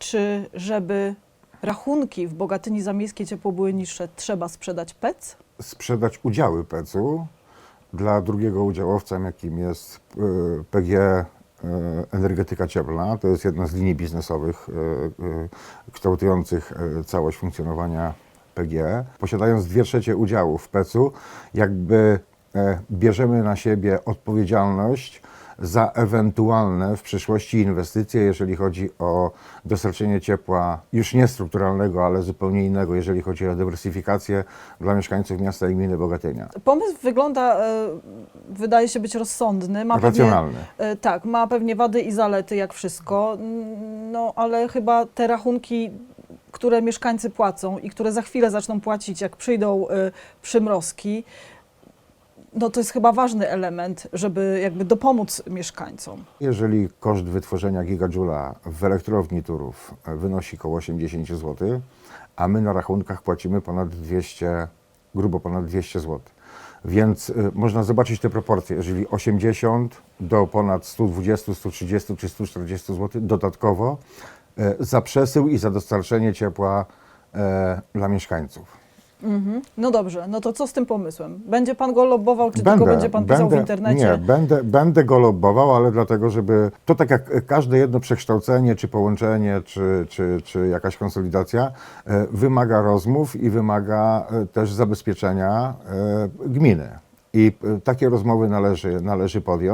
Czy żeby rachunki w Bogatyni za miejskie ciepło były niższe, trzeba sprzedać PEC? sprzedać udziały PEC-u dla drugiego udziałowca, jakim jest e, PG e, Energetyka Cieplna. To jest jedna z linii biznesowych e, kształtujących całość funkcjonowania PG. Posiadając dwie trzecie udziału w PEC-u, jakby bierzemy na siebie odpowiedzialność za ewentualne w przyszłości inwestycje, jeżeli chodzi o dostarczenie ciepła już nie strukturalnego, ale zupełnie innego, jeżeli chodzi o dywersyfikację dla mieszkańców miasta i gminy Bogatynia. Pomysł wygląda, e, wydaje się być rozsądny. Ma Racjonalny. Pewnie, e, tak, ma pewnie wady i zalety, jak wszystko. No, ale chyba te rachunki, które mieszkańcy płacą i które za chwilę zaczną płacić, jak przyjdą e, przymrozki, no to jest chyba ważny element, żeby jakby dopomóc mieszkańcom. Jeżeli koszt wytworzenia gigadżula w elektrowni Turów wynosi około 80 zł, a my na rachunkach płacimy ponad 200, grubo ponad 200 zł. Więc y, można zobaczyć te proporcje. Jeżeli 80 do ponad 120, 130 czy 140 zł dodatkowo e, za przesył i za dostarczenie ciepła e, dla mieszkańców. Mhm. No dobrze, no to co z tym pomysłem? Będzie pan go lobbował, czy tylko będzie pan pisał w internecie? Nie, będę, będę go lobbował, ale dlatego, żeby to tak jak każde jedno przekształcenie, czy połączenie, czy, czy, czy jakaś konsolidacja, e, wymaga rozmów i wymaga e, też zabezpieczenia e, gminy. I e, takie rozmowy należy, należy podjąć.